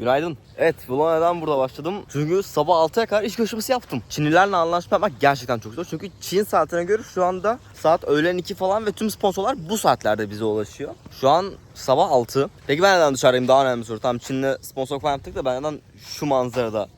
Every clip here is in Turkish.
Günaydın. Evet vloga neden burada başladım? Çünkü sabah 6'ya kadar iş görüşmesi yaptım. Çinlilerle anlaşma yapmak gerçekten çok zor. Çünkü Çin saatine göre şu anda saat öğlen 2 falan ve tüm sponsorlar bu saatlerde bize ulaşıyor. Şu an sabah 6. Peki ben neden dışarıdayım? Daha önemli soru. Tamam Çin'le sponsor falan yaptık da ben neden şu manzarada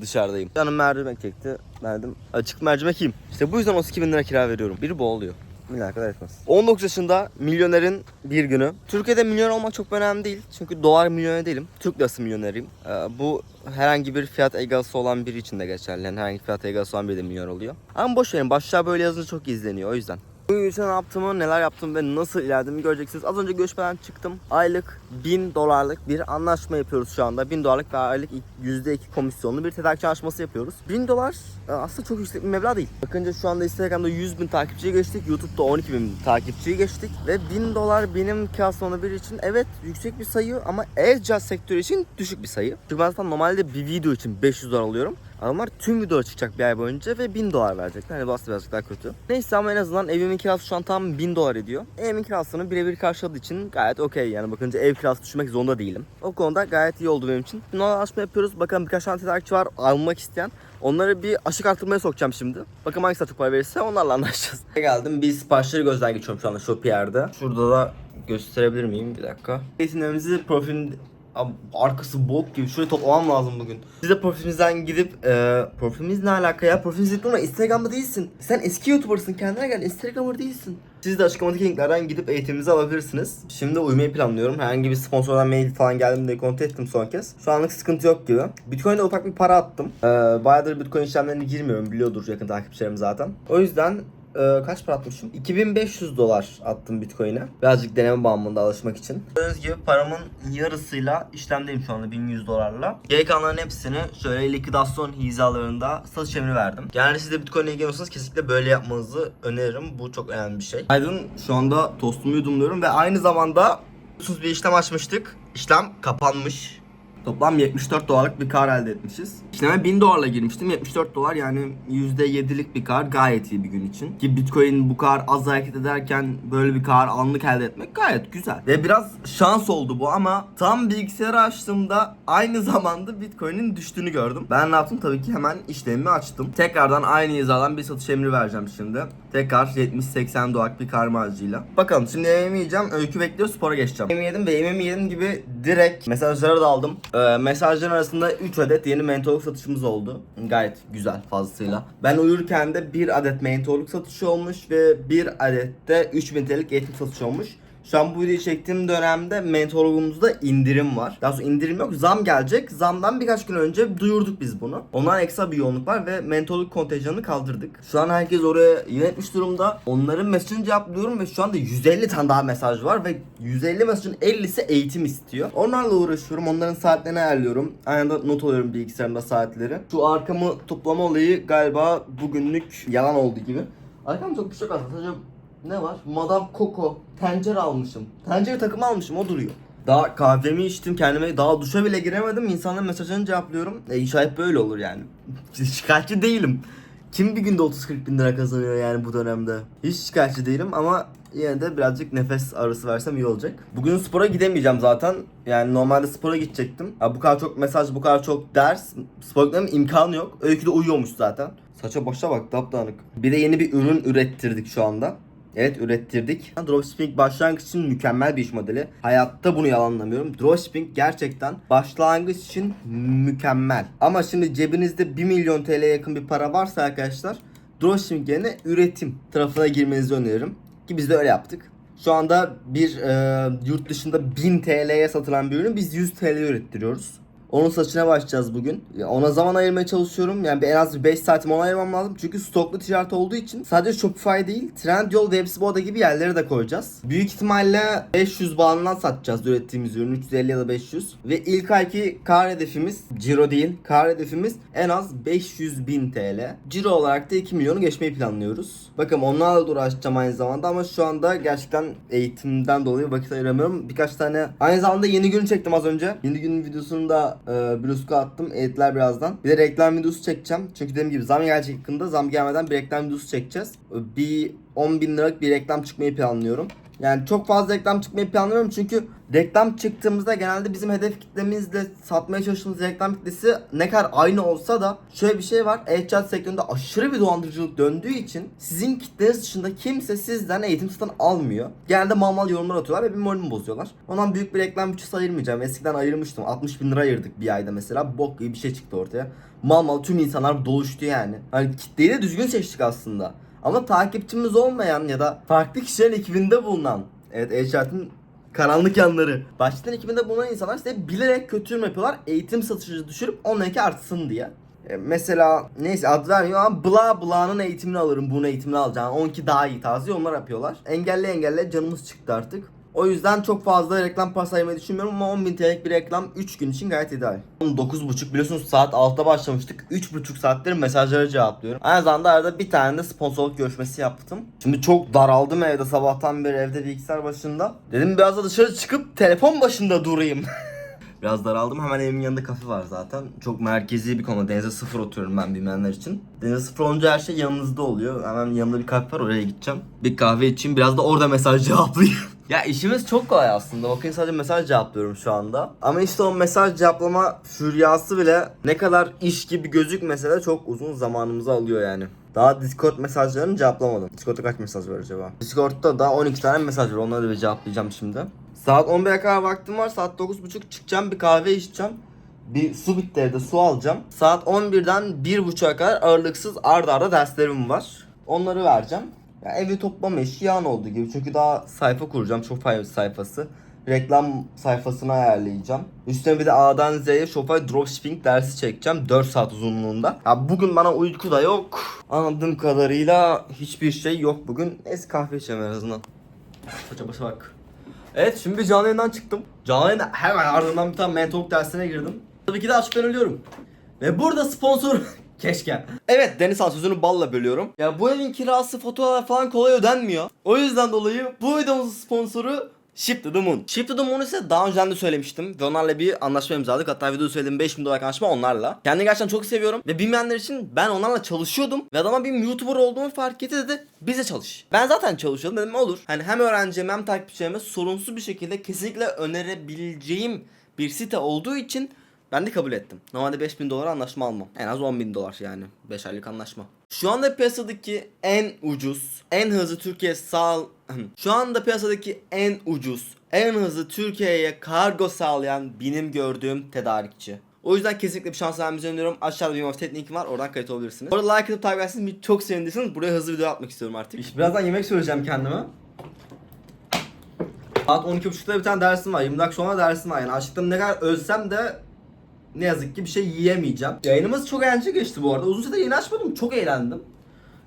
dışarıdayım? Canım mercimek çekti. Ben dedim açık mercimek yiyeyim. İşte bu yüzden 32 bin lira kira veriyorum. Biri. Milyon kadar etmez. 19 yaşında milyonerin bir günü. Türkiye'de milyoner olmak çok önemli değil. Çünkü dolar milyoner değilim. Türk lirası milyoneriyim. Ee, bu herhangi bir fiyat egası olan biri için de geçerli. Yani herhangi fiyat egası olan biri de milyoner oluyor. Ama boş verin. Başlığa böyle yazınca çok izleniyor o yüzden. Bugün için ne yaptığımı, neler yaptım ve nasıl ilerlediğimi göreceksiniz. Az önce görüşmeden çıktım. Aylık 1000 dolarlık bir anlaşma yapıyoruz şu anda. 1000 dolarlık ve aylık %2 komisyonlu bir tedarikçi anlaşması yapıyoruz. 1000 dolar e, aslında çok yüksek bir meblağ değil. Bakınca şu anda Instagram'da 100 bin takipçiyi geçtik. YouTube'da 12 bin takipçiyi geçtik. Ve 1000 dolar benim kıyaslama bir için evet yüksek bir sayı ama e-ticaret sektörü için düşük bir sayı. Çünkü ben zaten normalde bir video için 500 dolar alıyorum. Adamlar tüm video çıkacak bir ay boyunca ve 1000 dolar verecekler. Hani bastı birazcık daha kötü. Neyse ama en azından evimin kirası şu an tam 1000 dolar ediyor. Evimin kirasını birebir karşıladığı için gayet okey yani. Bakınca ev kirası düşmek zorunda değilim. O konuda gayet iyi oldu benim için. Şimdi anlaşma yapıyoruz. Bakalım birkaç tane tedarikçi var almak isteyen. Onları bir aşık arttırmaya sokacağım şimdi. Bakalım hangisi çok para verirse onlarla anlaşacağız. Geldim. Bir siparişleri gözden geçiyorum şu anda Shopier'de. Şurada da gösterebilir miyim? Bir dakika. Eğitimlerimizi profil Arkası bok gibi. Şurayı toplamam lazım bugün. Siz de profilimizden gidip e, profilimiz ne alaka ya? Profilimiz değil Instagram'da değilsin. Sen eski YouTuber'sın. Kendine gel. Instagram'da değilsin. Siz de açıklamadaki linklerden gidip eğitimimizi alabilirsiniz. Şimdi uyumayı planlıyorum. Herhangi bir sponsordan mail falan geldi mi diye kontrol ettim son kez. Şu anlık sıkıntı yok gibi. Bitcoin'de ufak bir para attım. Ee, bayağıdır Bitcoin işlemlerine girmiyorum. Biliyordur yakın takipçilerim zaten. O yüzden e, kaç para atmışım? 2500 dolar attım Bitcoin'e. Birazcık deneme bağımlılığında alışmak için. Gördüğünüz gibi paramın yarısıyla işlemdeyim şu anda 1100 dolarla. Geri kalanların hepsini şöyle likidasyon hizalarında satış emri verdim. Yani siz de Bitcoin ile ilgileniyorsanız kesinlikle böyle yapmanızı öneririm. Bu çok önemli bir şey. Aydın şu anda tostumu yudumluyorum ve aynı zamanda bir işlem açmıştık. İşlem kapanmış. Toplam 74 dolarlık bir kar elde etmişiz. İşleme 1000 dolarla girmiştim. 74 dolar yani %7'lik bir kar gayet iyi bir gün için. Ki Bitcoin bu kadar az hareket ederken böyle bir kar anlık elde etmek gayet güzel. Ve biraz şans oldu bu ama tam bilgisayarı açtığımda aynı zamanda Bitcoin'in düştüğünü gördüm. Ben ne yaptım? Tabii ki hemen işlemimi açtım. Tekrardan aynı hizadan bir satış emri vereceğim şimdi. Tekrar 70-80 dolarlık bir kar marjıyla. Bakalım şimdi yemeğimi yiyeceğim. Öykü bekliyor spora geçeceğim. Yemeğimi yedim ve yemeğimi yedim gibi direkt mesajlara daldım. Ee, mesajların arasında 3 adet yeni mentoluk satışımız oldu. Gayet güzel fazlasıyla. Ben uyurken de 1 adet mentoluk satışı olmuş ve 1 adet de 3000 TL'lik eğitim satışı olmuş. Şu an bu videoyu çektiğim dönemde mentologumuzda indirim var. Daha sonra indirim yok. Zam gelecek. Zamdan birkaç gün önce duyurduk biz bunu. Ondan ekstra bir yoğunluk var ve mentolog kontenjanını kaldırdık. Şu an herkes oraya yönetmiş durumda. Onların mesajını cevaplıyorum ve şu anda 150 tane daha mesaj var ve 150 mesajın 50'si eğitim istiyor. Onlarla uğraşıyorum. Onların saatlerini ayarlıyorum. Aynı anda not alıyorum bilgisayarımda saatleri. Şu arkamı toplama olayı galiba bugünlük yalan oldu gibi. Arkam çok bir şey aslında. Sadece ne var? Madame Coco tencere almışım. Tencere takımı almışım o duruyor. Daha kahvemi içtim kendime daha duşa bile giremedim. İnsanların mesajlarını cevaplıyorum. E hep böyle olur yani. şikayetçi değilim. Kim bir günde 30-40 bin lira kazanıyor yani bu dönemde? Hiç şikayetçi değilim ama yine de birazcık nefes arası versem iyi olacak. Bugün spora gidemeyeceğim zaten. Yani normalde spora gidecektim. Ya bu kadar çok mesaj, bu kadar çok ders. Spor gitmemin imkanı yok. Öykü de uyuyormuş zaten. Saça başa bak dapdağınık. Bir de yeni bir ürün ürettirdik şu anda. Evet ürettirdik. Dropshipping başlangıç için mükemmel bir iş modeli. Hayatta bunu yalanlamıyorum. Dropshipping gerçekten başlangıç için mükemmel. Ama şimdi cebinizde 1 milyon TL'ye yakın bir para varsa arkadaşlar dropshipping yerine üretim tarafına girmenizi öneririm. Ki biz de öyle yaptık. Şu anda bir e, yurt dışında 1000 TL'ye satılan bir ürünü biz 100 TL'ye ürettiriyoruz. Onun saçına başlayacağız bugün. Ona zaman ayırmaya çalışıyorum. Yani en az bir 5 saatimi ona ayırmam lazım. Çünkü stoklu ticaret olduğu için sadece Shopify değil, Trendyol, Webspoda gibi yerlere de koyacağız. Büyük ihtimalle 500 bağından satacağız ürettiğimiz ürünü. 350 ya da 500. Ve ilk ayki kar hedefimiz, ciro değil, kar hedefimiz en az 500 bin TL. Ciro olarak da 2 milyonu geçmeyi planlıyoruz. Bakın onlarla da uğraşacağım aynı zamanda ama şu anda gerçekten eğitimden dolayı vakit ayıramıyorum. Birkaç tane aynı zamanda yeni günü çektim az önce. Yeni günün videosunu da e, Brusca attım. Editler birazdan. Bir de reklam videosu çekeceğim. Çünkü dediğim gibi zam gelecek yakında. Zam gelmeden bir reklam videosu çekeceğiz. Bir 10 bin liralık bir reklam çıkmayı planlıyorum. Yani çok fazla reklam çıkmayı planlamıyorum çünkü reklam çıktığımızda genelde bizim hedef kitlemizle satmaya çalıştığımız reklam kitlesi ne kadar aynı olsa da şöyle bir şey var. E-ticaret sektöründe aşırı bir dolandırıcılık döndüğü için sizin kitleniz dışında kimse sizden eğitim satın almıyor. Genelde mal mal yorumlar atıyorlar ve bir moralimi bozuyorlar. Ondan büyük bir reklam bütçesi ayırmayacağım. Eskiden ayırmıştım. 60 bin lira ayırdık bir ayda mesela. Bok gibi bir şey çıktı ortaya. Mal mal tüm insanlar doluştu yani. Hani kitleyi de düzgün seçtik aslında. Ama takipçimiz olmayan ya da farklı kişilerin ekibinde bulunan Evet e-ticaretin karanlık yanları. Baştan ekibinde bulunan insanlar size bilerek kötü yorum yapıyorlar. Eğitim satışı düşürüp onunki artsın diye. E, mesela neyse ad vermiyor ama bla bla'nın eğitimini alırım bunun eğitimini alacağım. Onunki daha iyi tarzı yorumlar yapıyorlar. Engelle engelle canımız çıktı artık. O yüzden çok fazla reklam ayırmayı düşünmüyorum ama 10.000 TL'lik bir reklam 3 gün için gayet ideal. 9.30 biliyorsunuz saat 6'da başlamıştık. 3.5 saattir mesajlara cevaplıyorum. Aynı zamanda arada bir tane de sponsorluk görüşmesi yaptım. Şimdi çok daraldım evde sabahtan beri evde bilgisayar başında. Dedim biraz da dışarı çıkıp telefon başında durayım. Biraz daraldım. Hemen evimin yanında kafe var zaten. Çok merkezi bir konu. Denize sıfır oturuyorum ben bilmeyenler için. Denize sıfır olunca her şey yanınızda oluyor. Hemen yanımda bir kafe var oraya gideceğim. Bir kahve içeyim. Biraz da orada mesaj cevaplayayım. ya işimiz çok kolay aslında. Bakın sadece mesaj cevaplıyorum şu anda. Ama işte o mesaj cevaplama füryası bile ne kadar iş gibi gözükmese de çok uzun zamanımızı alıyor yani. Daha Discord mesajlarını cevaplamadım. Discord'da kaç mesaj var acaba? Discord'da da 12 tane mesaj var. Onları da bir cevaplayacağım şimdi. Saat 11'e kadar vaktim var. Saat 9.30 çıkacağım bir kahve içeceğim. Bir su bitti evde su alacağım. Saat 11'den 1.30'a kadar ağırlıksız arda arda derslerim var. Onları vereceğim. Ya evi toplama işi yan olduğu gibi. Çünkü daha sayfa kuracağım. Shopify sayfası. Reklam sayfasını ayarlayacağım. Üstüne bir de A'dan Z'ye Shopify Dropshipping dersi çekeceğim. 4 saat uzunluğunda. Ya bugün bana uyku da yok. Anladığım kadarıyla hiçbir şey yok bugün. Neyse kahve içeceğim en azından. Saça başa bak. Evet şimdi canlı yayından çıktım. Canlı yayına hemen ardından bir tane mentorluk dersine girdim. Tabii ki de açıktan ölüyorum. Ve burada sponsor keşke. Evet Deniz Han sözünü balla bölüyorum. Ya bu evin kirası faturalar falan kolay ödenmiyor. O yüzden dolayı bu videomuzun sponsoru Ship to the Moon. Ship to the Moon ise daha önceden de söylemiştim. Ve onlarla bir anlaşma imzaladık. Hatta videoda söylediğim 5000 dolar anlaşma onlarla. Kendimi gerçekten çok seviyorum. Ve bilmeyenler için ben onlarla çalışıyordum. Ve adama bir YouTuber olduğumu fark etti dedi. Bize çalış. Ben zaten çalışıyordum dedim olur. Hani hem öğrencime hem takipçilerime sorunsuz bir şekilde kesinlikle önerebileceğim bir site olduğu için ben de kabul ettim. Normalde 5000 dolar anlaşma almam. En az 10 bin dolar yani. 5 aylık anlaşma. Şu anda piyasadaki en ucuz, en hızlı Türkiye sağ... Şu anda piyasadaki en ucuz, en hızlı Türkiye'ye kargo sağlayan benim gördüğüm tedarikçi. O yüzden kesinlikle bir şans vermenizi öneriyorum. Aşağıda bir Moftet linki var. Oradan kayıt olabilirsiniz. Orada like atıp takip ederseniz çok sevinirsiniz. Buraya hızlı video atmak istiyorum artık. Birazdan yemek söyleyeceğim kendime. Saat 12.30'da bir tane dersim var. 20 dakika sonra dersim var. Yani açlıktan ne kadar ölsem de ne yazık ki bir şey yiyemeyeceğim. Yayınımız çok eğlenceli geçti bu arada. Uzun süredir yayın açmadım. Çok eğlendim.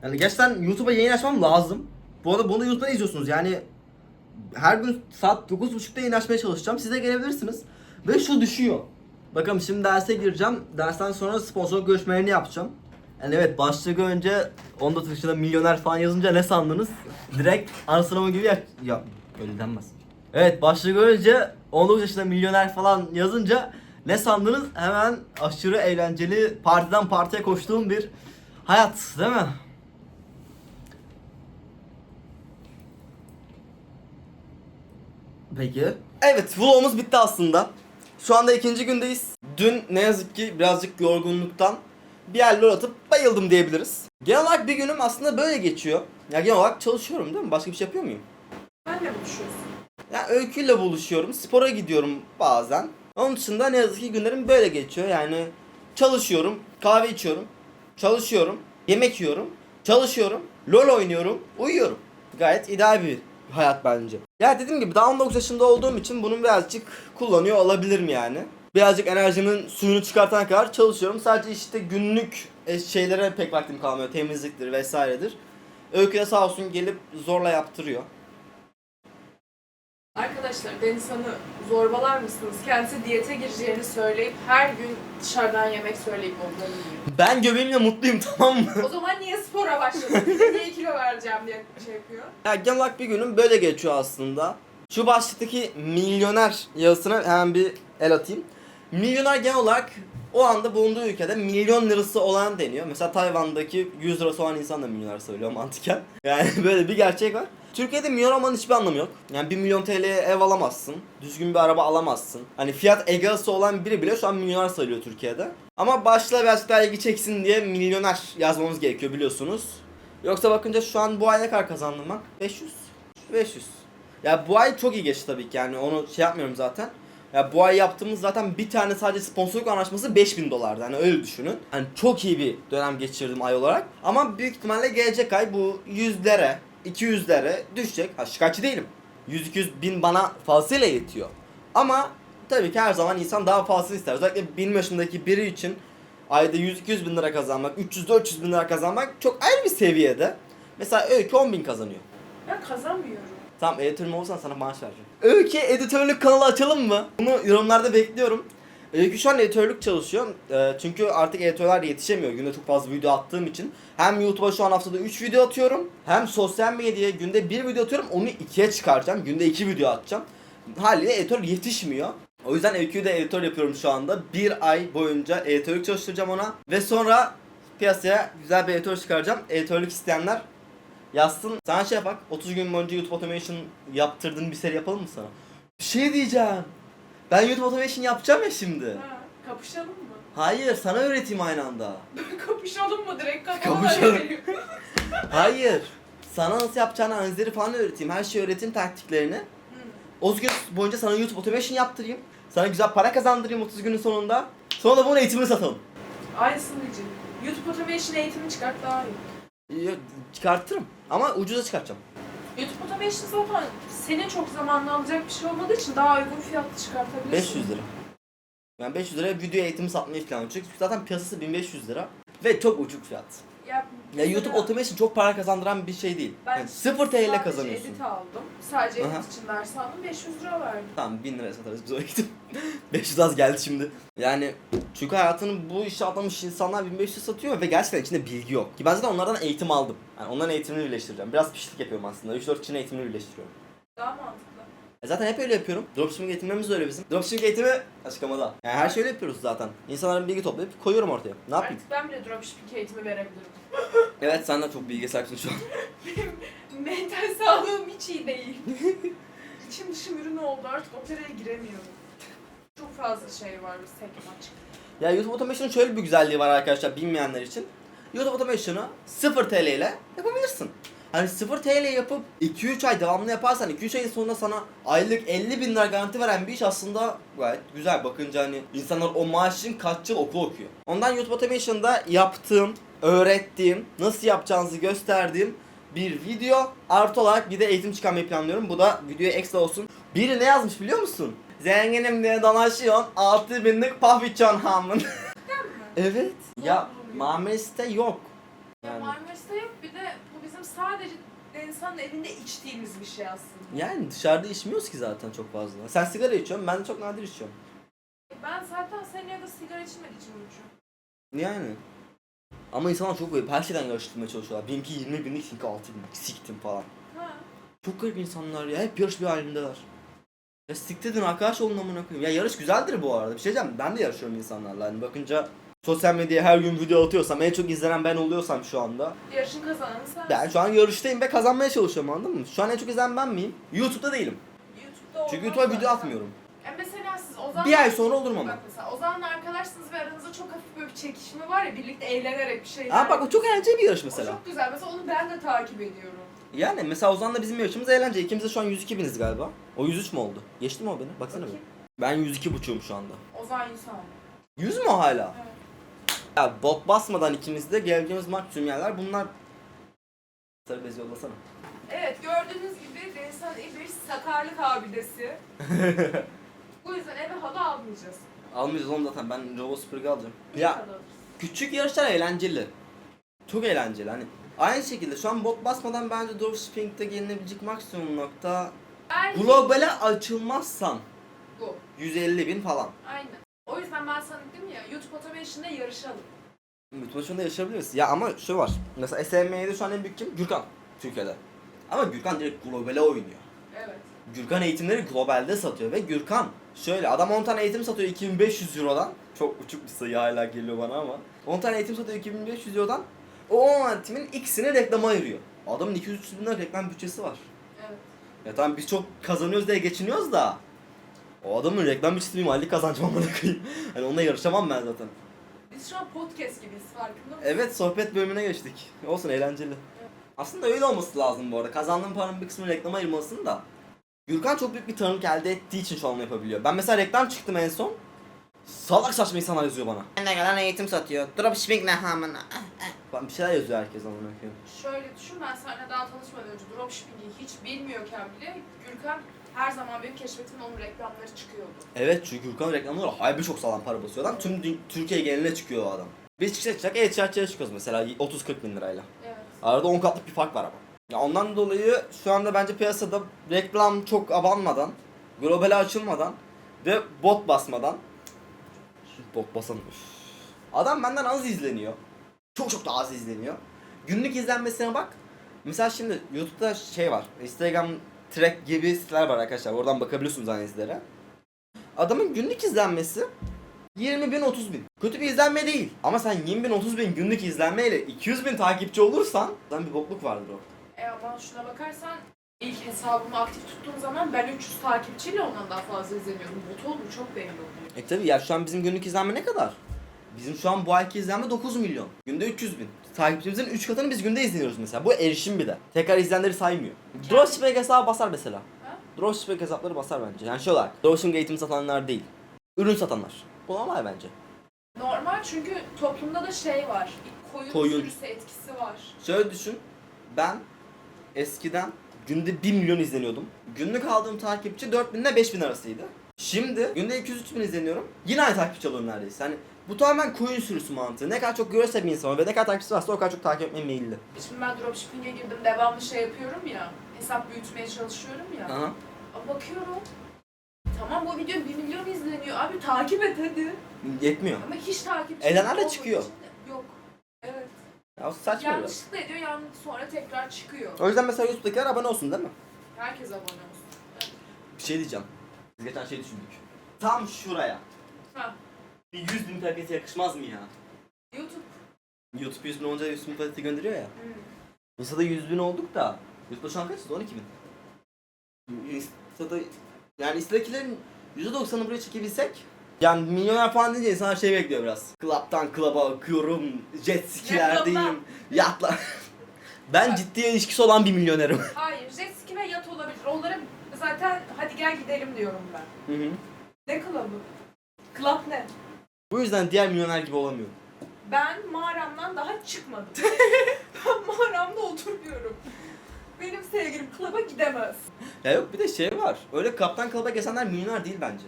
Yani gerçekten YouTube'a yayın açmam lazım. Bu arada bunu da YouTube'dan izliyorsunuz. Yani her gün saat 9.30'da yayın açmaya çalışacağım. Siz de gelebilirsiniz. Ve şu düşüyor. Bakın şimdi derse gireceğim. Dersten sonra sponsorluk görüşmelerini yapacağım. Yani evet başlığı önce 14 yaşında milyoner falan yazınca ne sandınız? Direkt ana sınavı gibi ya... Ya öyle denmez. Evet başlığı görünce 19 yaşında milyoner falan yazınca ne sandınız? Hemen aşırı eğlenceli partiden partiye koştuğum bir hayat değil mi? Peki. Evet vlogumuz bitti aslında. Şu anda ikinci gündeyiz. Dün ne yazık ki birazcık yorgunluktan bir yerler atıp bayıldım diyebiliriz. Genel olarak bir günüm aslında böyle geçiyor. Ya genel olarak çalışıyorum değil mi? Başka bir şey yapıyor muyum? Benle buluşuyorsun. Ya öyküyle buluşuyorum. Spora gidiyorum bazen. Onun dışında ne yazık ki günlerim böyle geçiyor. Yani çalışıyorum, kahve içiyorum, çalışıyorum, yemek yiyorum, çalışıyorum, LoL oynuyorum, uyuyorum. Gayet ideal bir hayat bence. Ya dediğim gibi daha 19 yaşında olduğum için bunun birazcık kullanıyor olabilirim yani. Birazcık enerjimin suyunu çıkartana kadar çalışıyorum. Sadece işte günlük e, şeylere pek vaktim kalmıyor. Temizliktir vesairedir. Öykü de sağ olsun gelip zorla yaptırıyor. Arkadaşlar Deniz Han'ı zorbalar mısınız? Kendisi diyete gireceğini söyleyip her gün dışarıdan yemek söyleyip onları yiyor. Ben göbeğimle mutluyum tamam mı? O zaman niye spora başladın? Niye kilo vereceğim diye şey yapıyor. Ya genel olarak bir günüm böyle geçiyor aslında. Şu başlıktaki milyoner yazısına hemen bir el atayım. Milyoner genel olarak o anda bulunduğu ülkede milyon lirası olan deniyor. Mesela Tayvan'daki 100 lirası olan insan da milyoner söylüyor mantıken. Yani böyle bir gerçek var. Türkiye'de milyon olmanın hiçbir anlamı yok. Yani 1 milyon TL'ye ev alamazsın. Düzgün bir araba alamazsın. Hani fiyat egası olan biri bile şu an milyoner sayılıyor Türkiye'de. Ama başla birazcık daha ilgi çeksin diye milyoner yazmamız gerekiyor biliyorsunuz. Yoksa bakınca şu an bu ay ne kadar kazandım ben? 500. 500. Ya bu ay çok iyi geçti tabii ki yani onu şey yapmıyorum zaten. Ya bu ay yaptığımız zaten bir tane sadece sponsorluk anlaşması 5000 dolardı. Hani öyle düşünün. Hani çok iyi bir dönem geçirdim ay olarak. Ama büyük ihtimalle gelecek ay bu yüzlere, 200'lere düşecek. Ha şikayetçi değilim. 100-200 bin bana fazlasıyla yetiyor. Ama tabii ki her zaman insan daha fazla ister. Özellikle benim yaşımdaki biri için ayda 100-200 bin lira kazanmak, 300-400 bin lira kazanmak çok ayrı bir seviyede. Mesela Öykü 10 bin kazanıyor. Ben kazanmıyorum. Tamam editörüm olsan sana maaş vereceğim. Öykü editörlük kanalı açalım mı? Bunu yorumlarda bekliyorum. Öykü şu an editörlük çalışıyor. Ee, çünkü artık editörler yetişemiyor. Günde çok fazla video attığım için. Hem YouTube'a şu an haftada 3 video atıyorum. Hem sosyal medyaya günde 1 video atıyorum. Onu 2'ye çıkaracağım. Günde 2 video atacağım. Haliyle editör yetişmiyor. O yüzden Öykü'yü de editör yapıyorum şu anda. Bir ay boyunca editörlük çalıştıracağım ona. Ve sonra piyasaya güzel bir editör çıkaracağım. Editörlük isteyenler Yazsın. Sana şey yapak. 30 gün boyunca YouTube Automation yaptırdığın bir seri yapalım mı sana? Bir şey diyeceğim. Ben YouTube Automation yapacağım ya şimdi. Ha, kapışalım mı? Hayır, sana öğreteyim aynı anda. kapışalım mı? Direkt kafama Kapışalım. Hayır. Sana nasıl yapacağını analizleri falan öğreteyim. Her şeyi öğreteyim taktiklerini. Hı. 30 gün boyunca sana YouTube Automation yaptırayım. Sana güzel para kazandırayım 30 günün sonunda. Sonra da bunun eğitimini satalım. Aynısını diyeceğim. YouTube Automation eğitimi çıkart daha iyi. Çıkartırım. Ama ucuza çıkartacağım. YouTube Automation zaten senin çok zamanını alacak bir şey olmadığı için daha uygun fiyatlı çıkartabilirsin. 500 lira. Ben 500 liraya video eğitimi satmayı planlıyorum. Çünkü zaten piyasası 1500 lira. Ve çok uçuk fiyat. Ya, Ya YouTube Automation çok para kazandıran bir şey değil. ben Yani 0 TL kazanıyorsun. edit aldım. Sadece Aha. edit için ders aldım. 500 lira verdim. Tamam 1000 liraya satarız biz o eğitim. 500 az geldi şimdi. Yani çünkü hayatını bu işe adamış insanlar 1500 satıyor ve gerçekten içinde bilgi yok. Ki ben zaten onlardan eğitim aldım. Yani onların eğitimini birleştireceğim. Biraz pişlik yapıyorum aslında. 3-4 kişinin eğitimini birleştiriyorum. Daha mantıklı. E zaten hep öyle yapıyorum. Dropshipping eğitimlerimiz de öyle bizim. Dropshipping eğitimi açıklamada. Yani her şeyi öyle yapıyoruz zaten. İnsanların bilgi toplayıp koyuyorum ortaya. Ne yapayım? Artık ben bile dropshipping eğitimi verebilirim. Evet sen de çok bilgi sahipsin şu an. Benim mental sağlığım hiç iyi değil. İçim dışım ürün oldu artık operaya giremiyorum. Çok fazla şey var sekme açık. Ya YouTube Automation'ın şöyle bir güzelliği var arkadaşlar bilmeyenler için. YouTube Automation'ı 0 TL ile yapabilirsin. Hani 0 TL yapıp 2-3 ay devamlı yaparsan 2-3 ayın sonunda sana aylık 50 bin lira garanti veren bir iş aslında gayet güzel. Bakınca hani insanlar o maaş için kaç yıl okul okuyor. Ondan YouTube Automation'da yaptığım, öğrettiğim, nasıl yapacağınızı gösterdiğim bir video artı olarak bir de eğitim çıkarmayı planlıyorum. Bu da videoya ekstra olsun. Biri ne yazmış biliyor musun? Zenginim diye dolaşıyorsun, 6 binlik paf içiyorsun hamın. evet. Ya Marmaris'te yok. Ya Yani, Marmaris'te yok bir de bizim sadece insanın evinde içtiğimiz bir şey aslında. yani dışarıda içmiyoruz ki zaten çok fazla. Sen sigara içiyorsun, ben de çok nadir içiyorum. Ben zaten seneye de sigara içmediği için uçuyorum. Yani. Ama insanlar çok böyle her şeyden yarıştırmaya çalışıyorlar. Benimki 20 binlik, seninki 6 binlik. Siktim falan. Ha. Çok garip insanlar ya. Hep yarış bir halindeler. Ya siktirdin arkadaş olun amına koyayım. Ya yarış güzeldir bu arada. Bir şey diyeceğim. Ben de yarışıyorum insanlarla. Hani bakınca sosyal medyaya her gün video atıyorsam, en çok izlenen ben oluyorsam şu anda. Yarışın kazananı sen. Ben şu an yarıştayım ve kazanmaya çalışıyorum anladın mı? Şu an en çok izlenen ben miyim? YouTube'da değilim. YouTube'da Çünkü olmaz YouTube'a video zaten. atmıyorum. Ya mesela siz Ozan'la... Bir ay sonra olurum ama. Bak mesela Ozan'la arkadaşsınız ve aranızda çok hafif böyle bir çekişme var ya birlikte eğlenerek bir şeyler. Aa bak o çok eğlenceli bir yarış O mesela. çok güzel. Mesela onu ben de takip ediyorum. Yani mesela Ozan'la bizim yarışımız eğlence. İkimiz de şu an 102 biniz galiba. O 103 mü oldu? Geçti mi o beni? Baksana bir. Bakayım. Ben 102 buçuğum şu anda. Ozan Yusan. 100 mü o hala? Evet. Ya bot basmadan ikimiz de geleceğimiz maksimum yerler bunlar. Sarı bez yollasana. Evet gördüğünüz gibi Denizhan İbiş sakarlık abidesi. Bu yüzden eve halı almayacağız. Almayacağız oğlum zaten ben Robo Süpürge alacağım. Niye Ya halı alırız? küçük yarışlar eğlenceli. Çok eğlenceli hani. Aynı şekilde şu an bot basmadan bence dropshipping'de gelinebilecek maksimum nokta Belki globale açılmazsan bu. 150 bin falan. Aynen. O yüzden ben sana dedim ya YouTube Automation'da yarışalım. Motivasyonda yaşayabiliriz. Ya ama şu var. Mesela SM'de şu an en büyük kim? Gürkan. Türkiye'de. Ama Gürkan direkt globale oynuyor. Evet. Gürkan eğitimleri globalde satıyor ve Gürkan şöyle adam 10 tane eğitim satıyor 2500 Euro'dan. Çok uçuk bir sayı hala geliyor bana ama. 10 tane eğitim satıyor 2500 Euro'dan. O 10 eğitimin ikisini reklama ayırıyor. Adamın 200-300 bin lira reklam bütçesi var. Evet. Ya tamam biz çok kazanıyoruz diye geçiniyoruz da. O adamın reklam bütçesi bir mali kazancı amına koyayım. Hani onunla yarışamam ben zaten. Biz şu an podcast gibiyiz farkında mısın? Evet sohbet bölümüne geçtik. Olsun eğlenceli. Aslında öyle olması lazım bu arada. Kazandığın paranın bir kısmını reklama ayırmalısın da. Gürkan çok büyük bir tanınık elde ettiği için şu an onu yapabiliyor. Ben mesela reklam çıktım en son. Salak saçma insanlar yazıyor bana. Ne gelen eğitim satıyor. Dropshipping ne hamına. Ben bir şeyler yazıyor herkes amına koyayım. Şöyle düşün ben seninle daha tanışmadan önce dropshipping'i hiç bilmiyorken bile Gürkan her zaman benim keşfetimin onun reklamları çıkıyordu. Evet çünkü Gürkan reklamları haybi çok sağlam para basıyor adam. Tüm dü- Türkiye geneline çıkıyor o adam. Biz çıkacak çıkacak e-ticaretçiye çıkıyoruz mesela 30-40 bin lirayla. Evet. Arada 10 katlık bir fark var ama. Ya ondan dolayı şu anda bence piyasada reklam çok abanmadan, globale açılmadan ve bot basmadan bot basan üf. Adam benden az izleniyor. Çok çok daha az izleniyor. Günlük izlenmesine bak. Mesela şimdi YouTube'da şey var. Instagram track gibi siteler var arkadaşlar. Oradan bakabiliyorsunuz analizlere. Adamın günlük izlenmesi 20 bin 30 bin. Kötü bir izlenme değil. Ama sen 20 bin 30 bin günlük izlenmeyle 200 bin takipçi olursan zaten bir bokluk vardır o. E ama şuna bakarsan ilk hesabımı aktif tuttuğum zaman ben 300 takipçiyle ondan daha fazla izleniyorum. Bot olduğu çok belli oluyor. E tabi ya şu an bizim günlük izlenme ne kadar? Bizim şu an bu ayki izlenme 9 milyon. Günde 300 bin. Takipçimizin 3 katını biz günde izleniyoruz mesela. Bu erişim bir de. Tekrar izleyenleri saymıyor. Dropshipping hesabı basar mesela. Dropshipping hesapları basar bence. Yani şey olarak. Dropshipping eğitim satanlar değil. Ürün satanlar. Bu normal bence. Normal çünkü toplumda da şey var. Koyun, Koyun. sürüsü etkisi var. Şöyle düşün. Ben eskiden günde 1 milyon izleniyordum. Günlük aldığım takipçi 4000 ile 5000 arasıydı. Şimdi günde 200 bin izleniyorum. Yine aynı takipçi alıyorum neredeyse. Hani bu tamamen koyun sürüsü mantığı. Ne kadar çok görürse bir insan ve ne kadar takipçisi varsa o kadar çok takip etmeye meyilli. Şimdi ben dropshipping'e girdim devamlı şey yapıyorum ya. Hesap büyütmeye çalışıyorum ya. Aha. Bakıyorum. Tamam bu video 1 milyon izleniyor. Abi takip et hadi. Yetmiyor. Ama hiç takipçi Elenler de çıkıyor. için. Ya saçma biraz. Yanlışlıkla ediyor, yanlış sonra tekrar çıkıyor. O yüzden mesela YouTube'dakiler abone olsun değil mi? Herkes abone olsun. Bir şey diyeceğim. Biz geçen şey düşündük. Tam şuraya. Ha, Bir 100 bin paketi yakışmaz mı ya? YouTube. YouTube 100 bin olunca 100 bin paketi gönderiyor ya. Hmm. Insta'da 100 bin olduk da YouTube'da şu an kaçız? 12 bin. Insta'da yani Insta'dakilerin %90'ını buraya çekebilsek yani milyoner falan deyince insanlar şey bekliyor biraz. Club'dan club'a akıyorum, jet skilerdeyim, yatla. ben ciddi ilişkisi olan bir milyonerim. Hayır, jet ski ve yat olabilir. Onlara zaten hadi gel gidelim diyorum ben. Hı hı. Ne club'ı? Club ne? Bu yüzden diğer milyoner gibi olamıyorum. Ben mağaramdan daha çıkmadım. ben mağaramda oturuyorum. Benim sevgilim club'a gidemez. Ya yok bir de şey var. Öyle kaptan kalıba gezenler milyoner değil bence.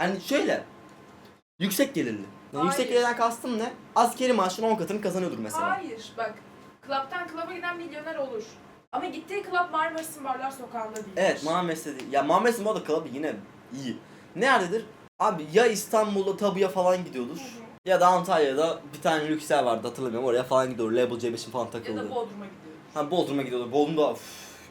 Yani şöyle. Yüksek gelirli. Yani Hayır. yüksek gelirden kastım ne? Askeri maaşın 10 katını kazanıyordur mesela. Hayır, bak. Club'tan club'a giden milyoner olur. Ama gittiği club Marmaris'in Barlar Sokağı'nda değil. Evet Marmaris'te değil. Ya Marmaris'in bu arada club'ı yine iyi. Nerededir? Abi ya İstanbul'da tabuya falan gidiyordur. Hı hı. Ya da Antalya'da bir tane lüksel vardı hatırlamıyorum oraya falan gidiyor. Label C5'in falan Ya takıldı. da Bodrum'a gidiyor. Ha Bodrum'a gidiyordu. Bodrum'da üf,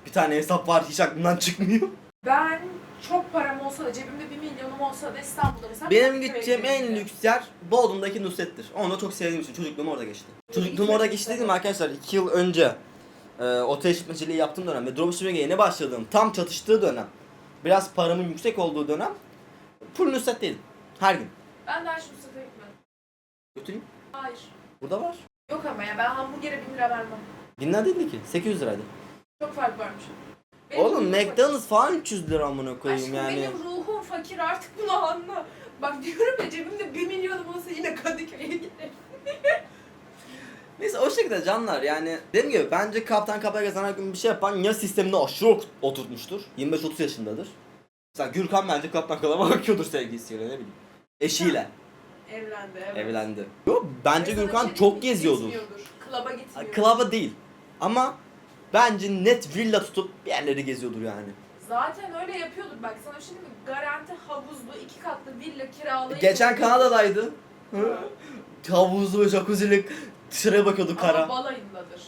bir tane hesap var hiç aklımdan çıkmıyor. Ben çok param olsa da cebimde bir milyonum olsa da İstanbul'da mesela Benim gideceğim en lüks yer Bodrum'daki Nusret'tir. Onu da çok sevdiğim için çocukluğum orada geçti. Çocukluğum orada geçti dedim arkadaşlar 2 yıl önce e, otel işletmeciliği yaptığım dönem ve dropshipping'e yeni başladığım tam çatıştığı dönem biraz paramın yüksek olduğu dönem full Nusret'teydim. Her gün. Ben daha hiç Nusret'e gitmedim. Götüreyim. Hayır. Burada var. Yok ama ya ben hamburgere 1000 lira vermem. Binler değildi ki. 800 liraydı. Çok fark varmış. Benim Oğlum ruhum- McDonald's falan 300 lira amına koyayım Aşkım yani. benim ruhum fakir artık bunu anla. Bak diyorum ya cebimde 1 milyonum olsa yine Kadıköy'e giderim. Neyse o şekilde canlar yani dediğim gibi bence kaptan her gün bir şey yapan ya sistemini aşırı ot- oturtmuştur. 25-30 yaşındadır. Mesela Gürkan bence kaptan kalama bakıyordur sevgilisiyle ne bileyim. Eşiyle Evlendi evet. evlendi. Yok bence Mesela Gürkan şey çok değil, geziyordur. Gitmiyordur. Klaba gitmiyor. Klaba değil. Ama bence net villa tutup bir yerleri geziyordur yani. Zaten öyle yapıyordur. Bak sana şimdi garanti havuzlu iki katlı villa kiralayıp... Geçen Kanada'daydı. Hı? Havuzlu, jacuzzi'li dışarıya bakıyordu Ama kara. balayındadır.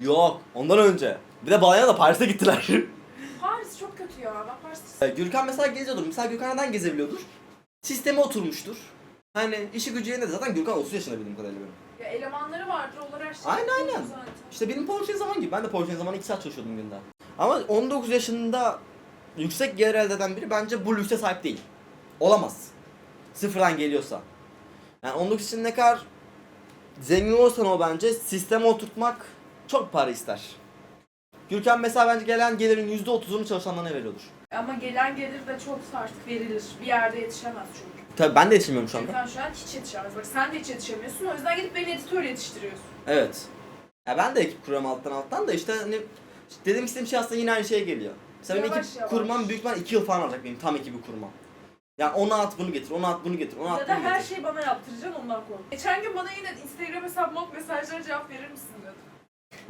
Yok ondan önce. Bir de Balaya'na da Paris'e gittiler. Paris çok kötü ya. Ben Paris'i Ee, Gürkan mesela geziyordur. Mesela Gürkan neden gezebiliyordur? Sisteme oturmuştur. Hani işi gücü yerinde zaten Gürkan 30 yaşında bildiğim kadarıyla benim. Ya elemanları vardır, onlar her şeyi Aynen, aynen. zaten. İşte benim Porsche zaman gibi. Ben de Porsche zamanı 2 saat çalışıyordum günde. Ama 19 yaşında yüksek gelir elde eden biri bence bu lükse sahip değil. Olamaz. Sıfırdan geliyorsa. Yani 19 yaşında ne kadar zengin olursan o bence sisteme oturtmak çok para ister. Gürkan mesela bence gelen gelirin %30'unu çalışanlarına veriyordur. Ama gelen gelir de çok artık verilir. Bir yerde yetişemez çünkü. Tabii ben de yetişemiyorum şu anda. Sen şu an hiç yetişemez. Bak sen de hiç yetişemiyorsun. O yüzden gidip beni editör yetiştiriyorsun. Evet. Ya ben de ekip kuruyorum alttan alttan da işte hani dediğim istediğim şey aslında yine aynı şeye geliyor. Mesela benim Yavaş ekip yavaş. kurmam büyük ihtimal 2 yıl falan alacak benim tam ekibi kurmam. Yani onu at bunu getir, onu at bunu getir, onu at Ya da bunu her getir. şeyi bana yaptıracaksın ondan kork. Geçen gün bana yine Instagram hesabıma mesajlara cevap verir misin dedim.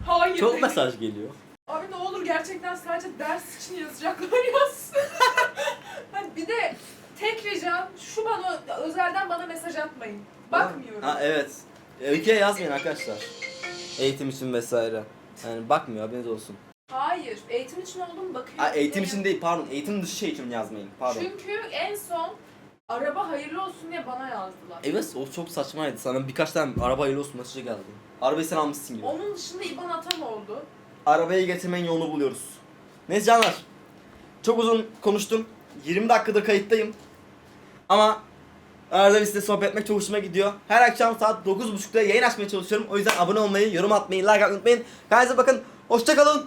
Hayır Çok dedim. mesaj geliyor. Abi ne olur gerçekten sadece ders için yazacaklar yazsın. hani bir de tek ricam şu bana özelden bana mesaj atmayın. Bakmıyorum. Ha evet. Öyküye yazmayın arkadaşlar. Eğitim için vesaire. Yani bakmıyor haberiniz olsun. Hayır. Eğitim için oldum bakıyorum. Ha, eğitim için değil pardon. Eğitim dışı şey için yazmayın. Pardon. Çünkü en son araba hayırlı olsun diye bana yazdılar. Evet o çok saçmaydı. Sana birkaç tane araba hayırlı olsun mesajı geldi. Arabayı sen almışsın gibi. Onun dışında IBAN atan oldu. Arabayı getirmenin yolunu buluyoruz. Neyse canlar. Çok uzun konuştum. 20 dakikadır kayıttayım. Ama arada bir size sohbet etmek çok hoşuma gidiyor. Her akşam saat 9.30'da yayın açmaya çalışıyorum. O yüzden abone olmayı, yorum atmayı, like atmayı unutmayın. Kendinize bakın. Hoşçakalın.